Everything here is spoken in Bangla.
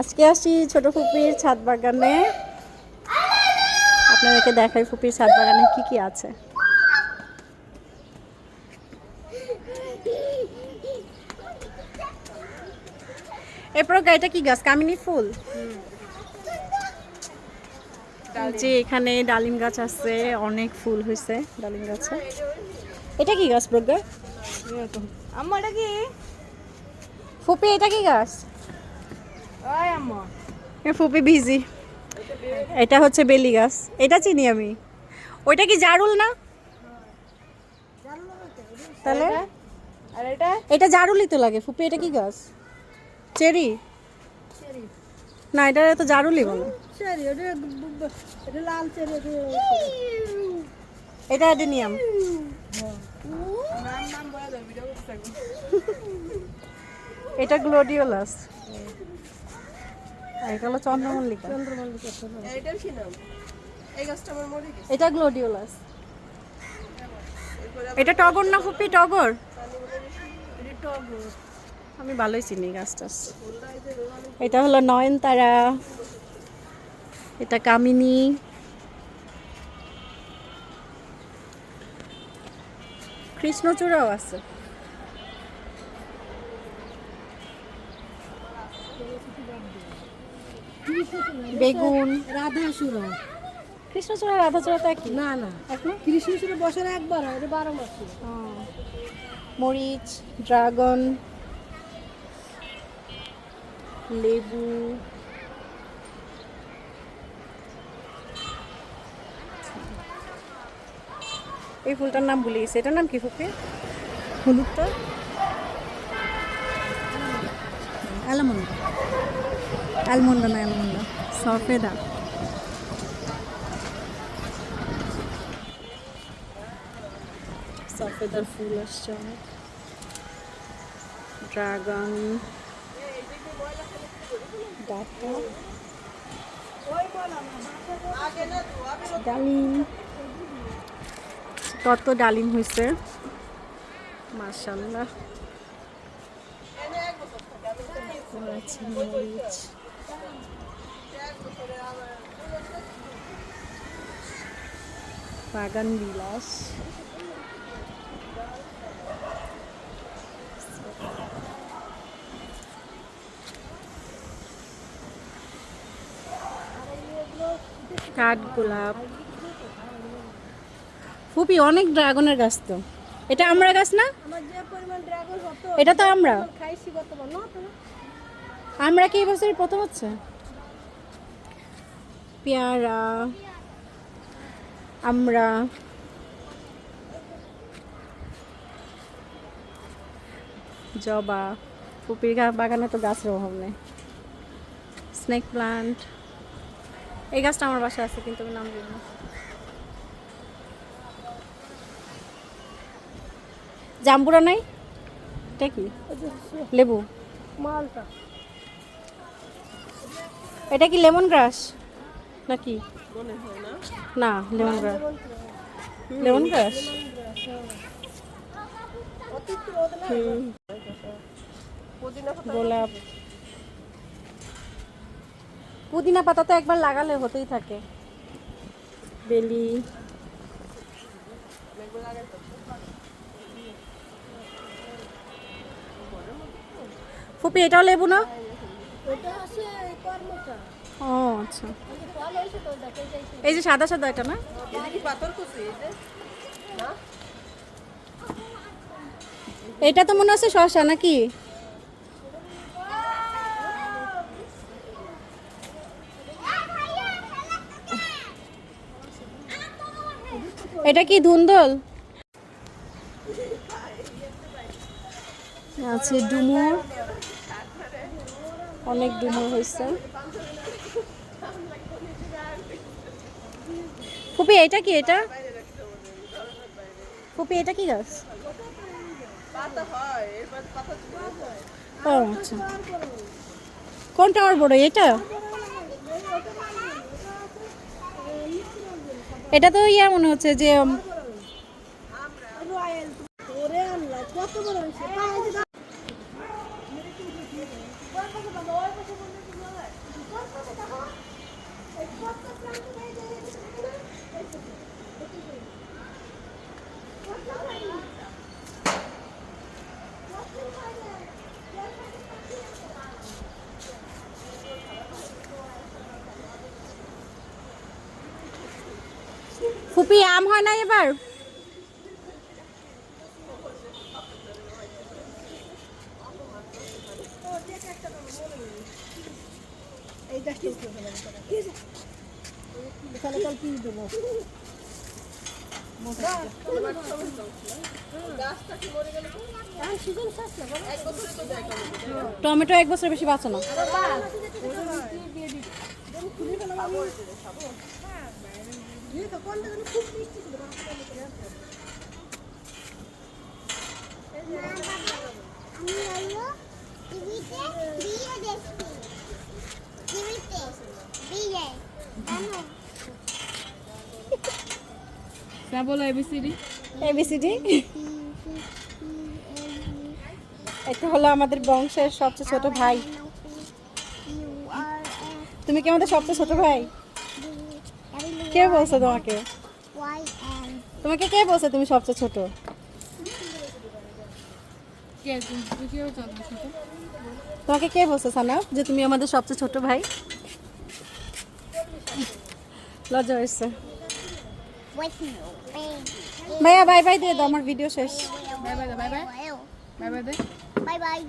আজকে আসি ছোট ফুপির ছাদ বাগানে। আপনাদেরকে দেখাই ফুপির ছাদ বাগানে কি কি আছে। এরপর গাড়িটা কি গাছ? কামিনী ফুল? যে এখানে ডালিম গাছ আছে অনেক ফুল হয়েছে ডালিম গাছে। এটা কি গাছ প্রজ্ঞা এটা কি? ফুপি এটা কি গাছ? ফুপি বিজি এটা হচ্ছে বেলি গাছ। এটা চিনি আমি। ওইটা কি জারুল না? তাহলে? আর এটা? এটা? জারুলই তো লাগে। ফুপি এটা কি গাছ? চেরি? না এটা তো জারুলই বলে। এটা অ্যাডেনিয়াম। এটা গ্লোডিওলাস। আর এটা হলো চন্দ্রমল্লিকা। এইটার কি নাম এই গাছটা আমার মরে গেছে। এটা গ্লোডিওলাস। এটা টগর না ফুপি টগর টগর? আমি ভালোই চিনি গাছটা। এটা হলো নয়নতারা। এটা কামিনী। কৃষ্ণচূড়াও আছে। বেগুন। রাধা সুরা কৃষ্ণচূড়া রাধাচূড়া তো একই? না না। এক না? কৃষ্ণ সুরা বছরে একবার হয় এটা বারো মাস। মরিচ ড্রাগন লেবু। এই ফুলটার নাম ভুলে গেছি। এটার নাম কি ফুপি? হলুদটা? অ্যালমন্ড অ্যালমন্ড না অ্যালমন্ড সফেদা সফেদার ফুল আসছে অনেক ড্রাগন ডাটা ডালিম কত ডালিম হয়েছে মাশাল্লাহ আছে মরিচ। বাগান বিলাস কাঠ গোলাপ ফুপি অনেক ড্রাগনের গাছ তো। এটা আমরা গাছ না? আমার যে পরিমাণ ড্রাগন হতো এটা তো আমরা। আমরা কি এই বছরই প্রথম হচ্ছে? পেয়ারা আমরা জবা পুপির বাগানে তো গাছের অভাব নেই। স্নেক প্লান্ট এই গাছটা আমার বাসায় আছে কিন্তু আমি নাম জানি না। জাম্বুরা নাই? এটা কি? লেবু। মালটা। এটা কি লেমন গ্রাস? নাকি? না। লেমন গ্রাস লেমন গ্রাস গোলাপ। পুদিনা পাতা তো একবার লাগালে হতেই থাকে। বেলি। ফুপি এটাও লেবু না? ওটা আছে কর্মটা। ও আচ্ছা। এই যে সাদা সাদা এটা না? এটা তো মনে হচ্ছে শশা নাকি? এটা কি ধুন্দল? আছে ডুমুর। অনেক ডুমুর হয়েছে। ফুপি, এটা কি এটা? ফুপি, এটা কি গাছ? ও আচ্ছা। কোনটা আর বড়, এটা? এটা তো ইয়া মনে হচ্ছে যে ফুপি আম হয় না এবার? টমেটো এক বছর বেশি বাঁচো না। বলো এবিসিডি এবিসিডি এটা হলো আমাদের বংশের সবচেয়ে ছোট ভাই। তুমি কি আমাদের সবচেয়ে ছোট ভাই? কে বলছে তোমাকে? তোমাকে কে বলছে তুমি সবচেয়ে ছোট? তোমাকে কে বলছে সানা? যে তুমি আমাদের সবচেয়ে ছোট ভাই। লজ্জা হয়েছে। ভাইয়া বাই বাই দিয়ে দাও আমার ভিডিও শেষ। Bye bye bye bye bye bye bye bye